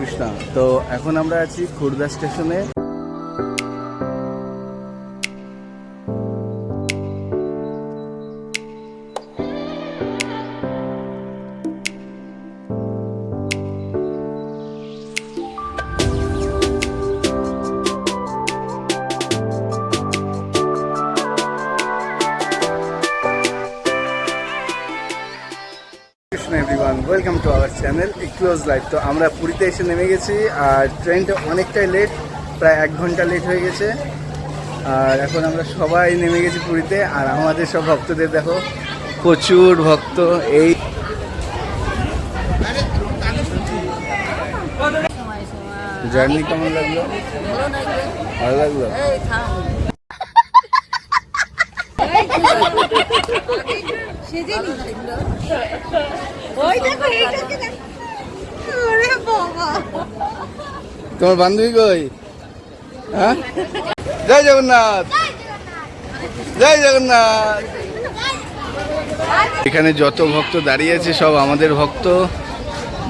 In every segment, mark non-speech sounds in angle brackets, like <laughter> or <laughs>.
কৃষ্ণা। তো এখন আমরা আছি খুর্দা স্টেশনে। Everyone welcome to our channel close life তো আমরা পুরীতে এসে নেমে গেছি আর ট্রেনটা অনেকটাই লেট প্রায় এক ঘণ্টা লেট হয়ে গেছে। আর এখন আমরা সবাই নেমে গেছি পুরীতে আর আমাদের সব ভক্তদের দেখো প্রচুর ভক্ত এই জার্নি কেমন লাগল? ভালো লাগল? এই থাম। <laughs> সেজে ওই দেখো এইটাকে ওরে বাবা। তোমার বান্ধবী কই? হ্যাঁ? জয় জগন্নাথ। জয় জগন্নাথ। এখানে যত ভক্ত দাঁড়িয়ে আছে সব আমাদের ভক্ত।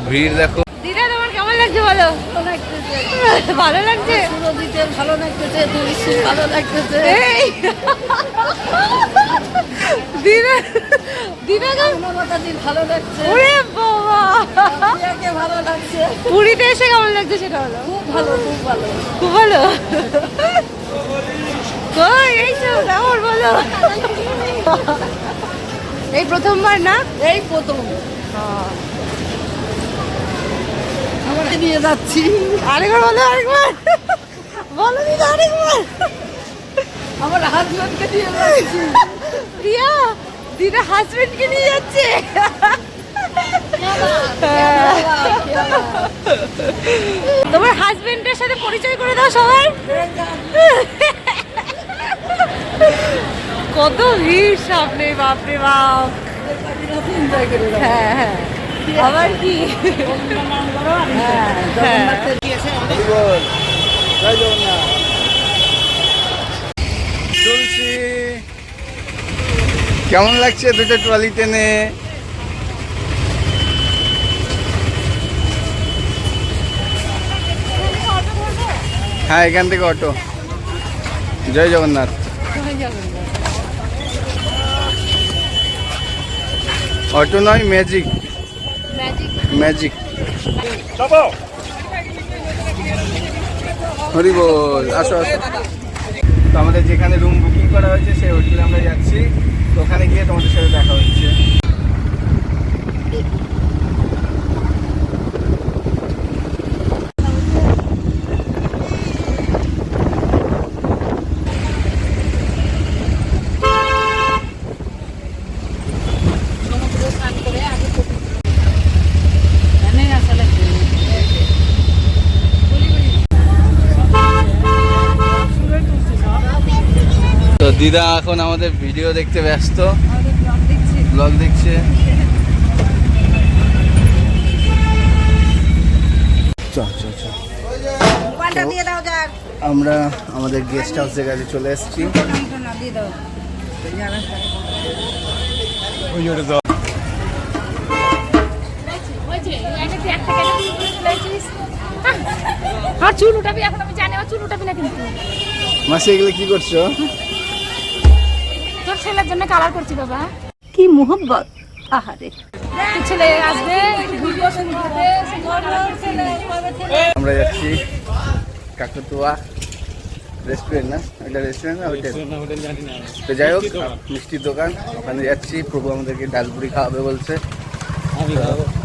ভিড় দেখো। দিদা তোমার কেমন লাগছে বলো? ভালো লাগছে? পুরো দিতে ভালো লাগতেছে তুলসী ভালো লাগতেছে। ভালো লাগছে। ওরে বাবা। প্রিয়াকে ভালো লাগছে। পুরীতে এসে কেমন লাগছে সেটা হলো খুব ভালো খুব ভালো। খুব ভালো? কই এই বলো। এই প্রথমবার না? এই প্রথম। আমাকে নিয়ে যাচ্ছি। আরেকবার বলো আরেকবার। বলো দিদা, আরেকবার। আমার হাজব্যান্ডকে নিয়ে যাচ্ছি। প্রিয়া, দিদা হাজবেন্ডকে নিয়ে যাচ্ছে। তোমার হাজবেন্ডের সাথে পরিচয় করে দাও সবাই। কত ভিড় সামনে, বাপরে বাপ। হ্যাঁ হ্যাঁ। আবার কি? কেমন লাগছে দুটো ট্রলি টেনে? হ্যাঁ এখান থেকে অটো। জয় জগন্নাথ। অটো নয় ম্যাজিক ম্যাজিক ম্যাজিক হরি বল আসো আসো। তো আমাদের যেখানে রুম বুকিং করা হয়েছে সেই হোটেলে আমরা যাচ্ছি তো ওখানে গিয়ে তোমাদের সাথে দেখা হচ্ছে সমুদ্রে স্নান করে আগে কপি এখানে আসলে তো দিদা এখন আমাদের ভিডিও দেখতে ব্যস্ত। ব্লগ দেখছে। আমরা আমাদের গেস্ট হাউসের কাছে চলে এসেছি। আর চুল উঠাবি এখন আমি জানি চুল উঠাবি না কিন্তু। মাসি এগুলো কি করছ? ছেলের জন্য কালার করছি বাবা। কি মোহব্বত? আহারে। ছেলে আসবে আমরা যাচ্ছি কাকতুয়া রেস্টুরেন্ট না? এটা রেস্টুরেন্ট না হোটেল তো যাই হোক মিষ্টির দোকান ওখানে যাচ্ছি প্রভু আমাদেরকে ডালপুরি খাওয়াবে বলছে।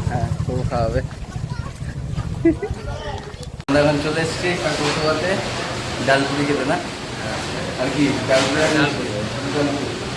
হ্যাঁ প্রভু খাওয়াবে। আমরা এখন চলে এসেছি কাকতুয়াতে। ডালপুরি খেতে না? আর কি? ডালপুরি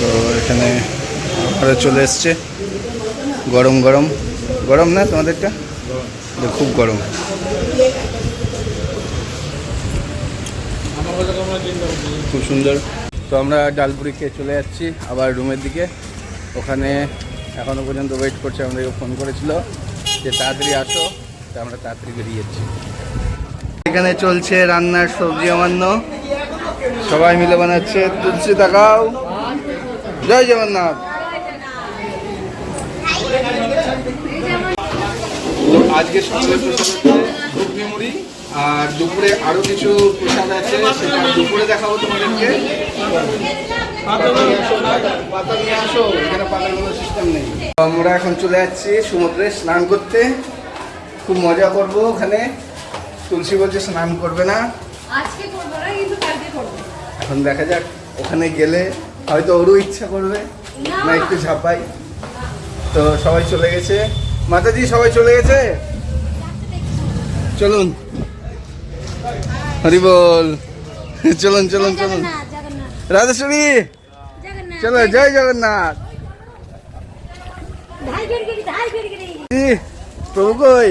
তো এখানে আরও চলে এসছে। গরম গরম। গরম না তোমাদেরটা? খুব গরম। খুব সুন্দর। তো আমরা ডালপুরি খেয়ে চলে যাচ্ছি আবার রুমের দিকে। ওখানে এখনও পর্যন্ত ওয়েট করছে, আমাদেরকে ফোন করেছিল যে তাড়াতাড়ি আসো, তো আমরা তাড়াতাড়ি বেরিয়ে যাচ্ছি। এখানে চলছে রান্নার সবজি অমান্য। সবাই মিলে বানাচ্ছে তুলসী তাকাও জয় জগন্নাথ। আজকে সকালে মুড়ি, আর দুপুরে আরও কিছু প্রসাদ আছে, সেটা দুপুরে দেখাবো তোমাদেরকে। পাতা পাতা এখানে কোনো সিস্টেম নেই। আমরা এখন চলে যাচ্ছি সমুদ্রে স্নান করতে। খুব মজা করব ওখানে। তুলসী বলছে স্নান করবে না। আজকে করব না কিন্তু কালকে করব। এখন দেখা যাক ওখানে গেলে হয়তো ওরও ইচ্ছা করবে না। একটু ঝাপাই। তো সবাই চলে গেছে। মাতাজি সবাই চলে গেছে? চলুন। হরি বল। চলুন চলুন চলুন। রাজেশ্বরী চলো জয় জগন্নাথ। প্রভু কই?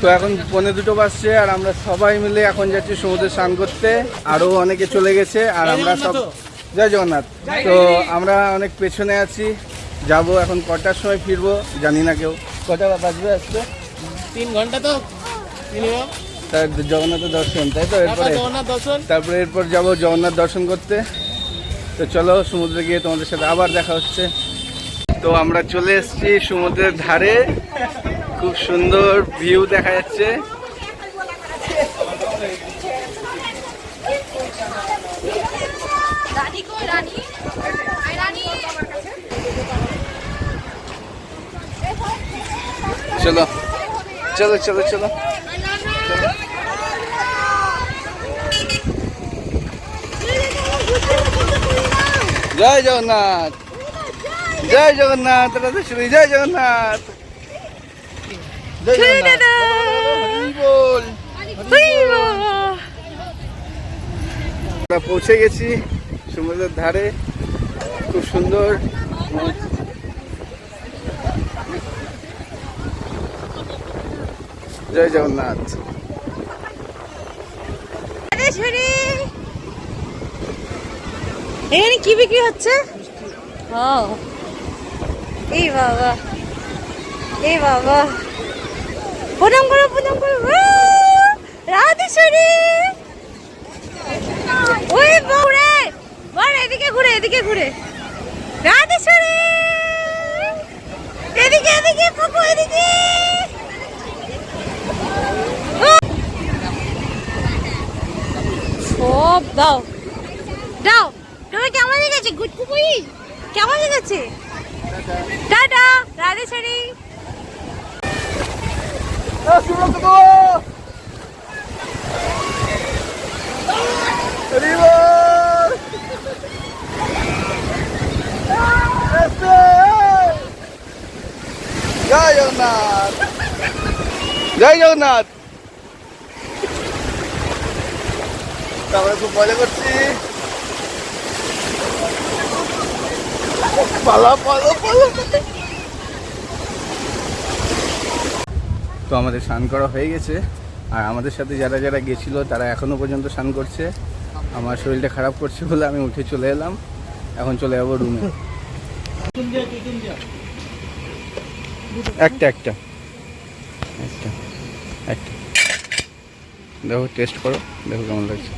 তো এখন পৌনে দুটো বাজছে আর আমরা সবাই মিলে এখন যাচ্ছি সমুদ্রে স্নান করতে। আরও অনেকে চলে গেছে আর আমরা সব জয় জগন্নাথ। তো আমরা অনেক পেছনে আছি। যাব এখন কটার সময় ফিরবো জানি না কেউ। কটা বাজবে আসতে তিন ঘণ্টা তো। তার জগন্নাথের দর্শন তাই তো? এরপরে তারপরে এরপর যাব জগন্নাথ দর্শন করতে। তো চলো সমুদ্রে গিয়ে তোমাদের সাথে আবার দেখা হচ্ছে। তো আমরা চলে এসেছি সমুদ্রের ধারে। খুব সুন্দর ভিউ দেখা যাচ্ছে। চলো চলো চলো চলো। জয় জগন্নাথ। জয় জগন্নাথ জয় জগন্নাথ জয় জগন্নাথ হরি বল। আমরা পৌঁছে গেছি সমুদ্রের ধারে। খুব সুন্দর। জয় জগন্নাথ। এখানে কি বিক্রি হচ্ছে? ও এই বাবা। এই বাবা। প্রণাম করো প্রণাম করো! রাধেশ্বরী ওই ঘুরে বল এদিকে ঘুরে এদিকে ঘুরে। রাধেশ্বরী এদিকে এদিকে পাপু এদিকে। সব দাও। দাও। তোমার কেমন লেগেছে? গুটকু বই? কেমন লেগেছে? টাটা রাধেশ্বরী হরি বল। এসে। জয় জগন্নাথ জয় জগন্নাথ তারপরে খুব মজা করছি পালা পালো পালো তো আমাদের স্নান করা হয়ে গেছে। আর আমাদের সাথে যারা যারা গেছিল, তারা এখনও পর্যন্ত স্নান করছে। আমার শরীরটা খারাপ করছে বলে আমি উঠে চলে এলাম। এখন চলে যাব রুমে একটা একটা। একটা একটা। দেখো টেস্ট করো। দেখো কেমন লাগছে।